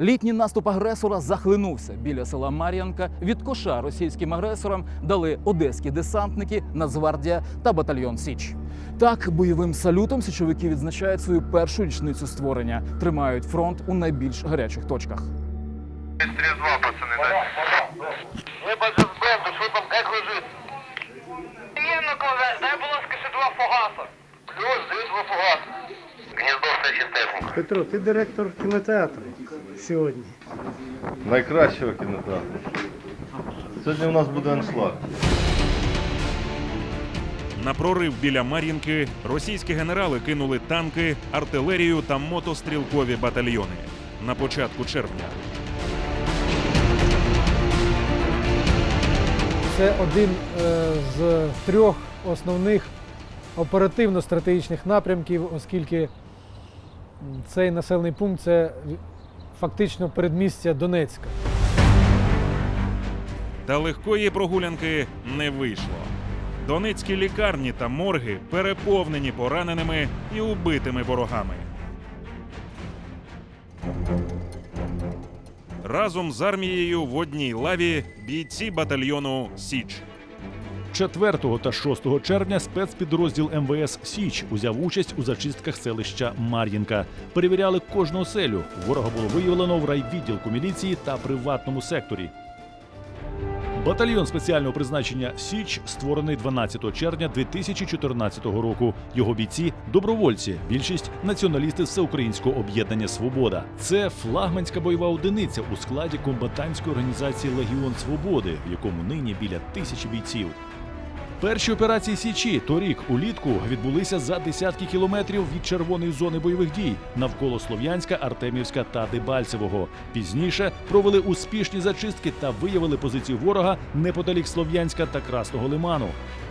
Літній наступ агресора захлинувся біля села Мар'янка. Від коша російським агресорам дали одеські десантники, Нацгвардія та батальйон Січ. Так, бойовим салютом січовики відзначають свою першу річницю створення, тримають фронт у найбільш гарячих точках. Стрельба, пацаны, да? Ми без збенду, що там, як лежить? Ні, ну дай, будь ласка, ще два фугаса. Плюс, дають два фугаси. Гніздо. Петро, ти директор кінотеатру сьогодні. Найкращого кінотеатру. Сьогодні у нас буде аншлаг. На прорив біля Мар'їнки російські генерали кинули танки, артилерію та мотострілкові батальйони. На початку червня Це один е, з трьох основних оперативно-стратегічних напрямків, оскільки цей населений пункт це фактично передмістя Донецька. та легкої прогулянки не вийшло. Донецькі лікарні та морги переповнені пораненими і убитими ворогами. Разом з армією в одній лаві бійці батальйону Січ. 4 та 6 червня спецпідрозділ МВС Січ узяв участь у зачистках селища Мар'їнка. Перевіряли кожну оселю. Ворога було виявлено в райвідділку міліції та приватному секторі. Батальйон спеціального призначення Січ створений 12 червня 2014 року. Його бійці добровольці, більшість націоналісти Всеукраїнського об'єднання Свобода. Це флагманська бойова одиниця у складі комбатантської організації Легіон Свободи, в якому нині біля тисячі бійців. Перші операції Січі торік улітку відбулися за десятки кілометрів від червоної зони бойових дій навколо Слов'янська, Артемівська та Дебальцевого. Пізніше провели успішні зачистки та виявили позиції ворога неподалік Слов'янська та Красного Лиману.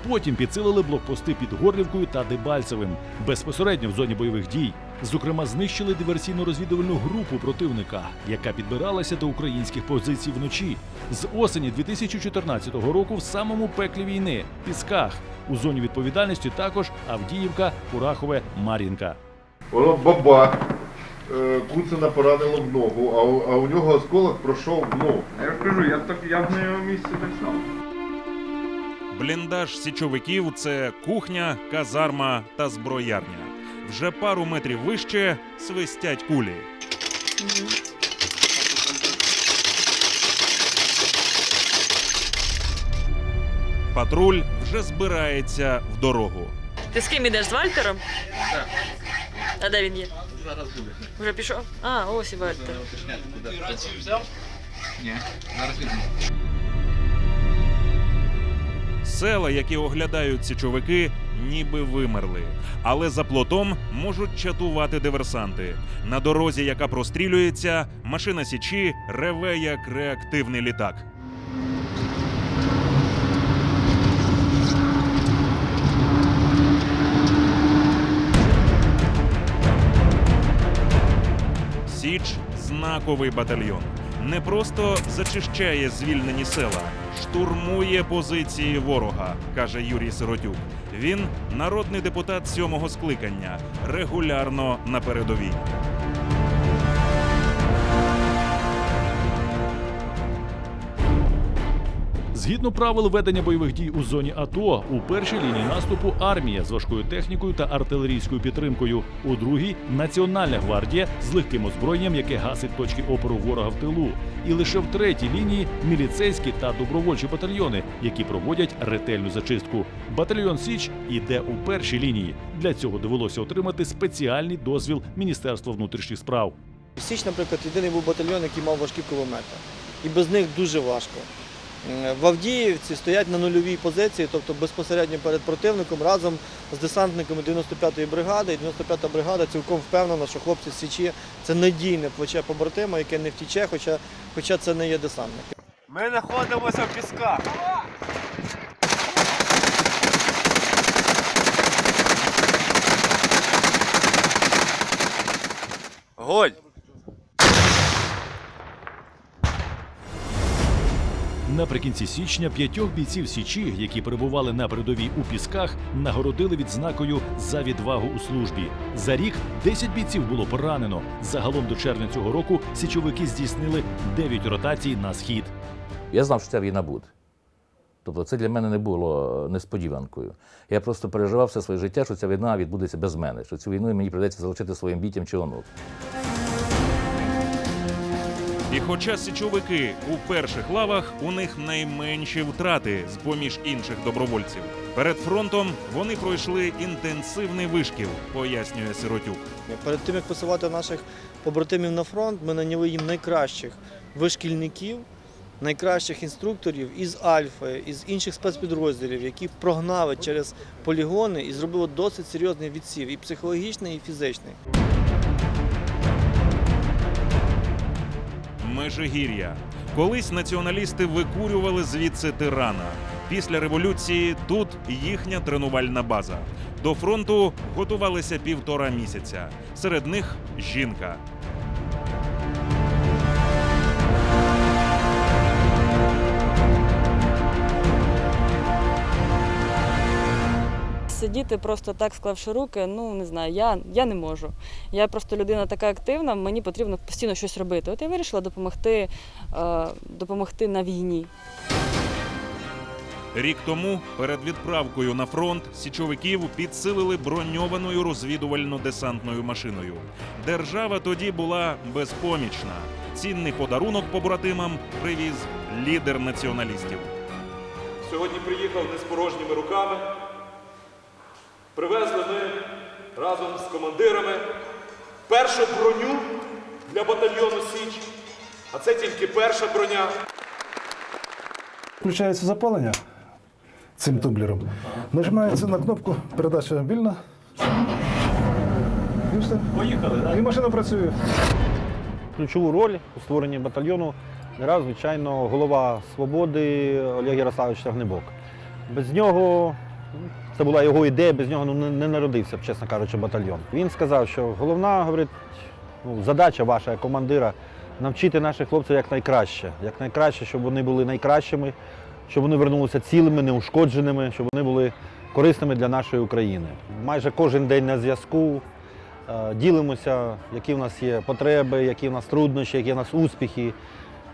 Потім підсилили блокпости під Горлівкою та Дебальцевим безпосередньо в зоні бойових дій. Зокрема, знищили диверсійно-розвідувальну групу противника, яка підбиралася до українських позицій вночі. З осені 2014 року в самому пеклі війни Пісках у зоні відповідальності також Авдіївка, Курахове, Мар'їнка. Воно баба. Е, Куцина поранило в ногу, а у, нього осколок пройшов в ногу. Я кажу, я так я б на його місці так само. Бліндаж січовиків це кухня, казарма та зброярня. Вже пару метрів вище свистять кулі. Патруль вже збирається в дорогу. Ти з ким ідеш з Вальтером? Так. А де він є? Зараз буде. Вже пішов? А, ось і Вальтер. Села, які оглядають січовики, ніби вимерли. Але за плотом можуть чатувати диверсанти. На дорозі, яка прострілюється, машина січі реве як реактивний літак. Січ знаковий батальйон. Не просто зачищає звільнені села, штурмує позиції ворога, каже Юрій Сиротюк. Він народний депутат сьомого скликання, регулярно на передовій. Згідно правил ведення бойових дій у зоні АТО, у першій лінії наступу армія з важкою технікою та артилерійською підтримкою. У другій Національна гвардія з легким озброєнням, яке гасить точки опору ворога в тилу. І лише в третій лінії міліцейські та добровольчі батальйони, які проводять ретельну зачистку. Батальйон Січ іде у першій лінії. Для цього довелося отримати спеціальний дозвіл Міністерства внутрішніх справ. Січ, наприклад, єдиний був батальйон, який мав важкі кулемети. І без них дуже важко. В Авдіївці стоять на нульовій позиції, тобто безпосередньо перед противником разом з десантниками 95-ї бригади. І 95-та бригада цілком впевнена, що хлопці з Січі це надійне плече побратима, яке не втіче, хоча, хоча це не є десантник. Ми знаходимося в пісках. Голь! Наприкінці січня п'ятьох бійців Січі, які перебували на передовій у пісках, нагородили відзнакою за відвагу у службі. За рік 10 бійців було поранено. Загалом до червня цього року січовики здійснили 9 ротацій на схід. Я знав, що ця війна буде. Тобто це для мене не було несподіванкою. Я просто переживав все своє життя, що ця війна відбудеться без мене, що цю війну мені прийдеться залишити своїм дітям чи онукам. І хоча січовики у перших лавах, у них найменші втрати з поміж інших добровольців. Перед фронтом вони пройшли інтенсивний вишкіл, пояснює Сиротюк. Перед тим, як посилати наших побратимів на фронт, ми наняли їм найкращих вишкільників, найкращих інструкторів із Альфи, із інших спецпідрозділів, які прогнали через полігони і зробили досить серйозний відсів, і психологічний, і фізичний. Межигір'я. Колись націоналісти викурювали звідси тирана. Після революції тут їхня тренувальна база. До фронту готувалися півтора місяця. Серед них жінка. Сидіти просто так, склавши руки, ну не знаю, я, я не можу. Я просто людина така активна, мені потрібно постійно щось робити. От я вирішила допомогти, е, допомогти на війні. Рік тому перед відправкою на фронт січовиків підсилили броньованою розвідувально-десантною машиною. Держава тоді була безпомічна. Цінний подарунок побратимам привіз лідер націоналістів. Сьогодні приїхав не з порожніми руками. Привезли ми разом з командирами першу броню для батальйону Січ. А це тільки перша броня. Включається запалення цим тумблером. Нажимається на кнопку передача вільна. І все. Поїхали. І машина працює. Ключову роль у створенні батальйону грав, звичайно, голова свободи Олег Ярославович Тягнебок. Без нього це була його ідея, без нього ну, не, народився, чесно кажучи, батальйон. Він сказав, що головна говорить, ну, задача ваша як командира навчити наших хлопців як найкраще. Як найкраще, щоб вони були найкращими, щоб вони вернулися цілими, неушкодженими, щоб вони були корисними для нашої України. Майже кожен день на зв'язку. Е, Ділимося, які в нас є потреби, які в нас труднощі, які в нас успіхи.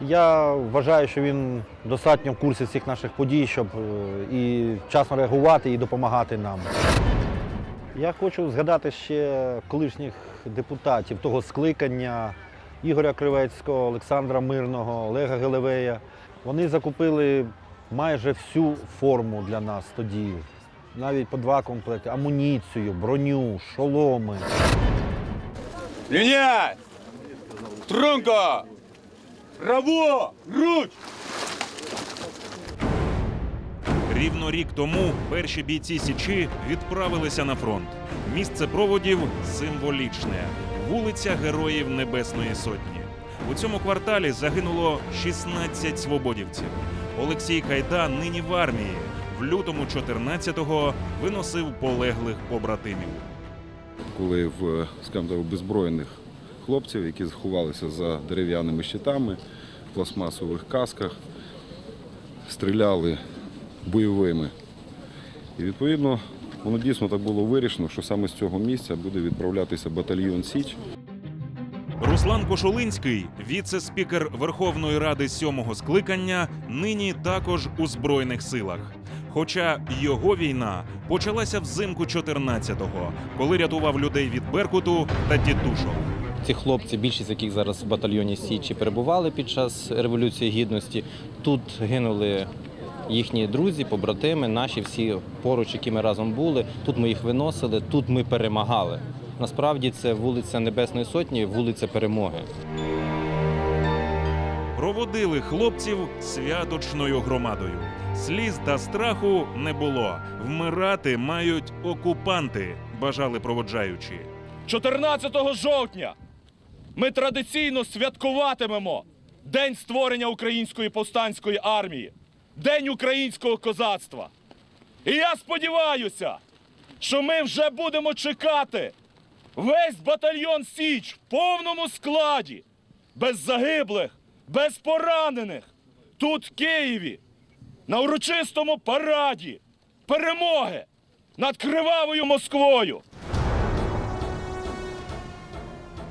Я вважаю, що він достатньо в курсі всіх наших подій, щоб е, і вчасно реагувати і допомагати нам. Я хочу згадати ще колишніх депутатів того скликання Ігоря Кривецького, Олександра Мирного, Олега Гелевея. Вони закупили майже всю форму для нас тоді. Навіть по два комплекти, амуніцію, броню, шоломи. Лінять! Струнко! Право! Руч! Рівно рік тому перші бійці Січі відправилися на фронт. Місце проводів символічне вулиця Героїв Небесної Сотні. У цьому кварталі загинуло 16 свободівців. Олексій Кайда нині в армії. В лютому 14-го виносив полеглих побратимів. коли в скажімо так, беззброєних хлопців, які заховалися за дерев'яними щитами, пластмасових касках, стріляли бойовими. І відповідно воно дійсно так було вирішено, що саме з цього місця буде відправлятися батальйон Січ. Руслан Кошулинський, віце-спікер Верховної Ради сьомого скликання, нині також у Збройних силах. Хоча його війна почалася взимку 14-го, коли рятував людей від Беркуту та тітушок. Ці хлопці, більшість яких зараз в батальйоні Січі перебували під час Революції Гідності. Тут гинули їхні друзі, побратими, наші всі поруч, які ми разом були. Тут ми їх виносили, тут ми перемагали. Насправді це вулиця Небесної Сотні, вулиця Перемоги. Проводили хлопців святочною громадою. Сліз та страху не було. Вмирати мають окупанти, бажали проводжаючі. 14 жовтня ми традиційно святкуватимемо День створення Української повстанської армії, День українського козацтва. І я сподіваюся, що ми вже будемо чекати весь батальйон Січ в повному складі, без загиблих, без поранених, тут, в Києві, на урочистому параді перемоги над кривавою Москвою.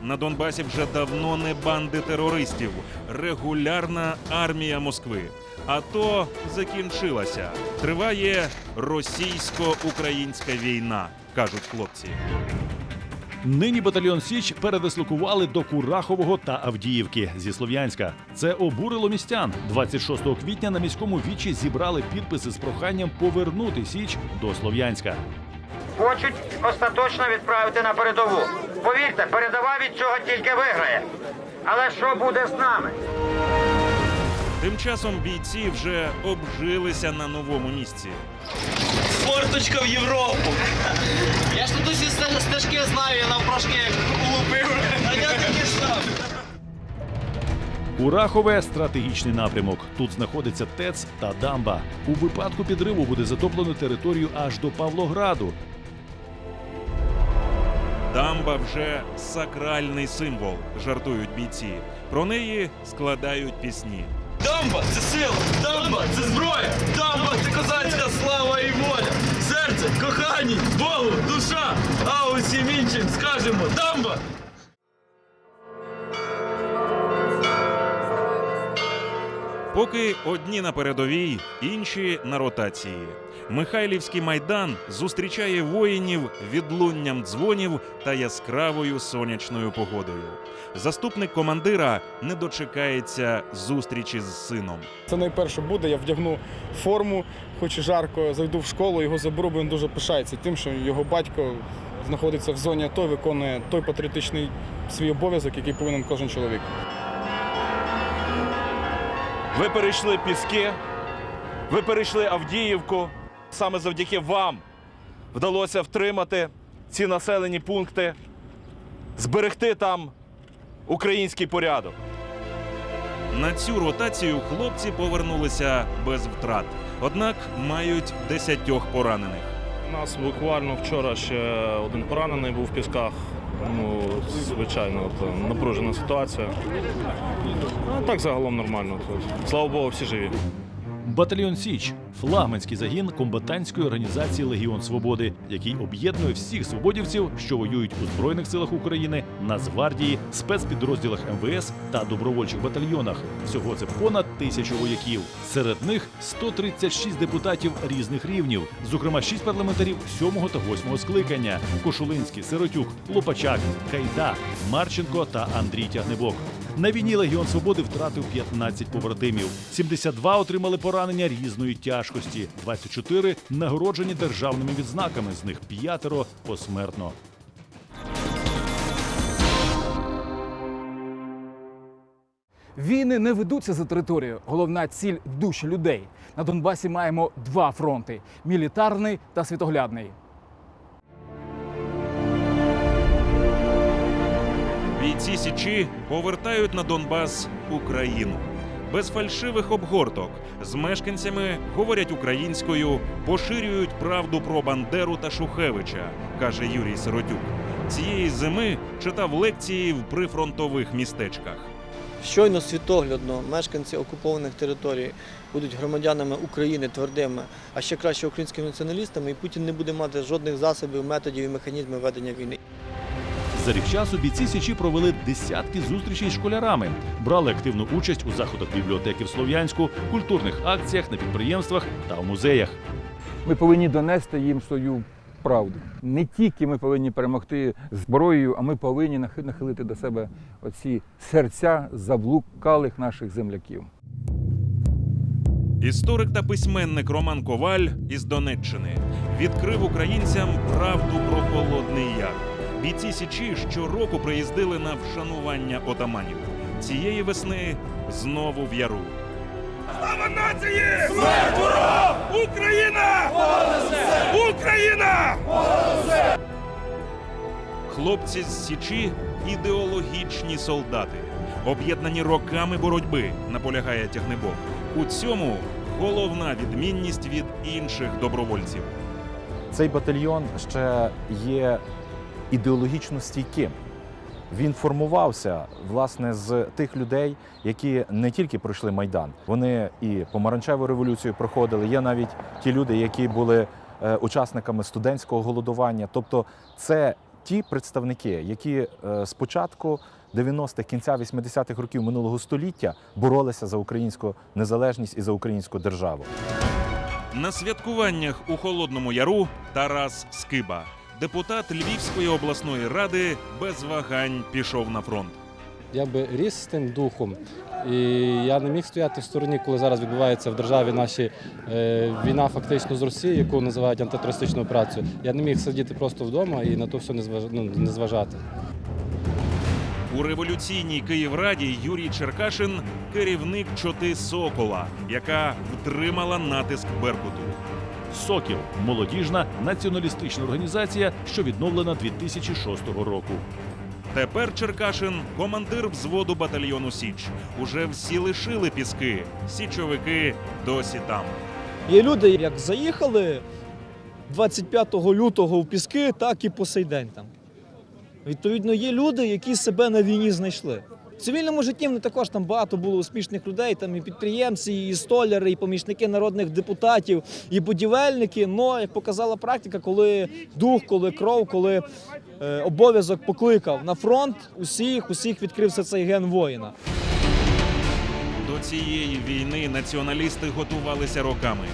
На Донбасі вже давно не банди терористів, регулярна армія Москви. АТО закінчилася. Триває російсько-українська війна, кажуть хлопці. Нині батальйон Січ передислокували до Курахового та Авдіївки зі Слов'янська. Це обурило містян. 26 квітня на міському вічі зібрали підписи з проханням повернути Січ до Слов'янська. Хочуть остаточно відправити на передову. Повірте, передова від цього тільки виграє. Але що буде з нами? Тим часом бійці вже обжилися на новому місці. Форточка в Європу. Я ж тут усі стежки знаю, я навпрошки улупив. А я таки сам. Курахове стратегічний напрямок. Тут знаходиться ТЕЦ та дамба. У випадку підриву буде затоплено територію аж до Павлограду. Дамба вже сакральний символ, жартують бійці. Про неї складають пісні. Дамба це сила, дамба це зброя, дамба це козацька слава і воля. Серце, кохані, Богу, душа. А усім іншим скажемо дамба. Поки одні на передовій, інші на ротації. Михайлівський майдан зустрічає воїнів відлунням дзвонів та яскравою сонячною погодою. Заступник командира не дочекається зустрічі з сином. Це найперше буде. Я вдягну форму, хоч і жарко, зайду в школу, його заберу, бо він дуже пишається тим, що його батько знаходиться в зоні АТО, виконує той патріотичний свій обов'язок, який повинен кожен чоловік. Ви перейшли Піски, ви перейшли Авдіївку. Саме завдяки вам вдалося втримати ці населені пункти, зберегти там український порядок. На цю ротацію хлопці повернулися без втрат, однак мають десятьох поранених. У нас буквально вчора ще один поранений був в пісках. Ну, звичайно, от, напружена ситуація. А так загалом нормально. Слава Богу, всі живі. Батальйон Січ флагманський загін комбатантської організації Легіон Свободи, який об'єднує всіх свободівців, що воюють у збройних силах України, Нацгвардії, спецпідрозділах МВС та добровольчих батальйонах. Всього це понад тисячу вояків. Серед них 136 депутатів різних рівнів, зокрема 6 парламентарів 7 та 8 скликання: Кошулинський, Сиротюк, Лопачак, Кайда, Марченко та Андрій Тягнебок. На війні Легіон Свободи втратив 15 побратимів. 72 отримали поранення різної тяжкості. 24 нагороджені державними відзнаками. З них п'ятеро посмертно. Війни не ведуться за територію. Головна ціль душі людей. На Донбасі маємо два фронти: мілітарний та світоглядний. Бійці Січі повертають на Донбас Україну. Без фальшивих обгорток з мешканцями говорять українською, поширюють правду про Бандеру та Шухевича, каже Юрій Сиротюк. Цієї зими читав лекції в прифронтових містечках. Щойно світоглядно мешканці окупованих територій будуть громадянами України твердими, а ще краще українськими націоналістами, і Путін не буде мати жодних засобів, методів і механізмів ведення війни. За рік часу бійці Січі провели десятки зустрічей з школярами, брали активну участь у заходах бібліотеки в Слов'янську, культурних акціях на підприємствах та в музеях. Ми повинні донести їм свою правду. Не тільки ми повинні перемогти зброєю, а ми повинні нахилити до себе оці серця заблукалих наших земляків. Історик та письменник Роман Коваль із Донеччини відкрив українцям правду про Холодний Яр. Бійці Січі щороку приїздили на вшанування отаманів. Цієї весни знову в яру. Слава нації! Смерть ворогам! Україна! Україна! Хлопці з Січі ідеологічні солдати, об'єднані роками боротьби, наполягає тягнебок. У цьому головна відмінність від інших добровольців. Цей батальйон ще є ідеологічно стійким. він формувався власне з тих людей, які не тільки пройшли майдан, вони і помаранчеву революцію проходили. Є навіть ті люди, які були е, учасниками студентського голодування. Тобто, це ті представники, які е, спочатку 90-х, кінця 80-х років минулого століття боролися за українську незалежність і за українську державу. На святкуваннях у Холодному Яру Тарас Скиба, депутат Львівської обласної ради, без вагань пішов на фронт. Я би ріс з тим духом, і я не міг стояти в стороні, коли зараз відбувається в державі наші е, війна фактично з Росією, яку називають антитерористичною операцією. Я не міг сидіти просто вдома і на то все не зваж- ну, не зважати. У революційній Київраді Юрій Черкашин керівник чоти Сокола, яка втримала натиск Беркуту. Сокіл молодіжна націоналістична організація, що відновлена 2006 року. Тепер Черкашин командир взводу батальйону Січ. Уже всі лишили піски. Січовики досі там. Є люди, як заїхали 25 лютого в Піски, так і по сей день там. Відповідно, є люди, які себе на війні знайшли. В цивільному житті в також там багато було успішних людей, там і підприємці, і столяри, і помічники народних депутатів, і будівельники. Но як показала практика, коли дух, коли кров, коли е, обов'язок покликав на фронт, усіх, усіх відкрився цей ген воїна. До цієї війни націоналісти готувалися роками.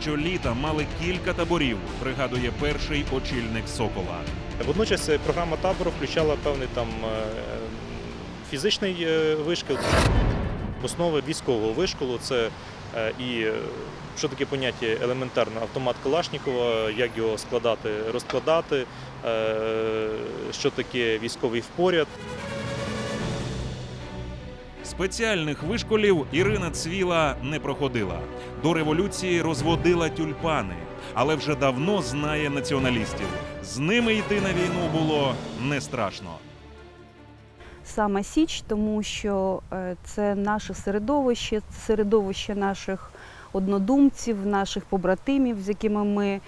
Щоліта мали кілька таборів, пригадує перший очільник Сокола. Водночас е, програма табору включала певний там е, фізичний е, вишкіл, основи військового вишколу. Це е, і е, що таке поняття елементарно автомат Калашнікова, як його складати, розкладати, що таке військовий впоряд. Спеціальних вишколів Ірина Цвіла не проходила. До революції розводила тюльпани, але вже давно знає націоналістів. З ними йти на війну було не страшно. Саме Січ, тому що е, це наше середовище, середовище наших однодумців, наших побратимів, з якими ми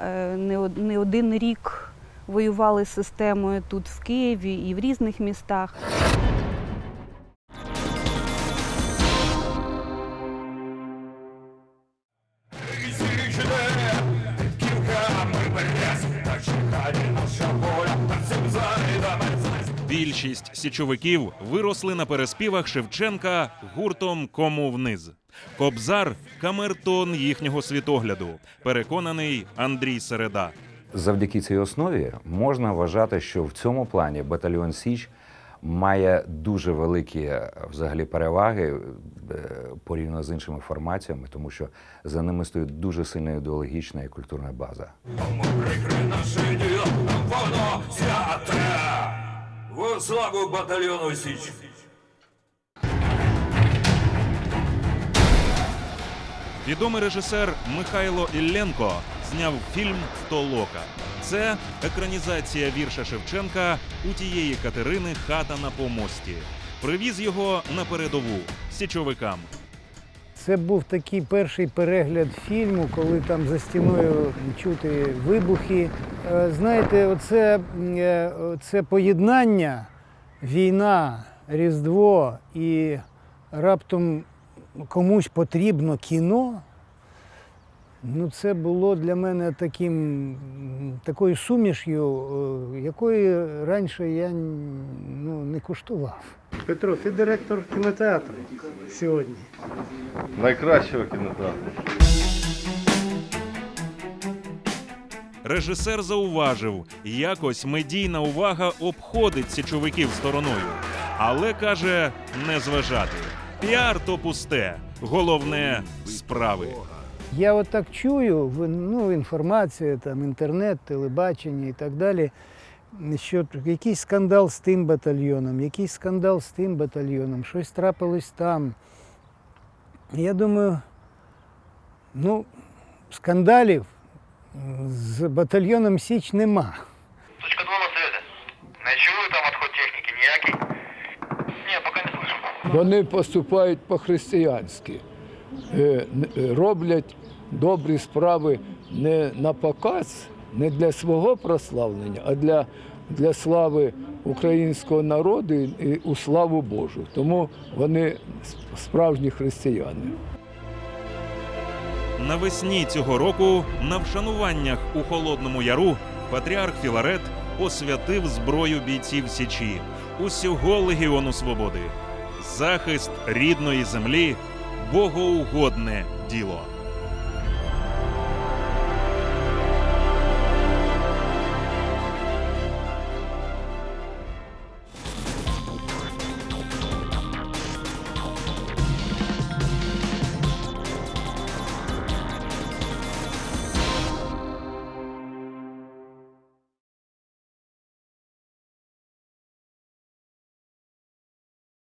е, не один рік воювали системою тут в Києві і в різних містах. Більшість січовиків виросли на переспівах Шевченка гуртом Кому вниз. Кобзар камертон їхнього світогляду. Переконаний Андрій Середа. Завдяки цій основі можна вважати, що в цьому плані батальйон Січ має дуже великі е, взагалі переваги е, порівняно з іншими формаціями, тому що за ними стоїть дуже сильна ідеологічна і культурна база. Славу батальйону Січ! Відомий режисер Михайло Ілленко зняв фільм Толока. Це екранізація вірша Шевченка у тієї Катерини хата на помості. Привіз його на передову січовикам. Це був такий перший перегляд фільму, коли там за стіною чути вибухи. Е, Знаєте, оце, е, це поєднання, війна, Різдво і раптом комусь потрібно кіно. Ну, це було для мене таким, такою суміш'ю, е, якої раніше я ну, не куштував. Петро, ти директор кінотеатру сьогодні. Найкращого кінотеатру. Режисер зауважив, якось медійна увага обходить січовиків стороною. Але каже, не зважати. Піар то пусте. Головне справи. Я от так чую, ну, інформація, там, інтернет, телебачення і так далі, що якийсь скандал з тим батальйоном, якийсь скандал з тим батальйоном, щось трапилось там. Я думаю, ну, скандалів з батальйоном Січ нема. Точка 2 на связи. Не чую там отход техники ніякий. Ні, поки не слышу. Вони поступають по-християнськи, Е, е, роблять добрі справи не на показ, не для свого прославлення, а для для слави українського народу і у славу Божу. Тому вони справжні християни. Навесні цього року на вшануваннях у Холодному Яру патріарх Філарет освятив зброю бійців Січі усього Легіону Свободи. Захист рідної землі богоугодне діло.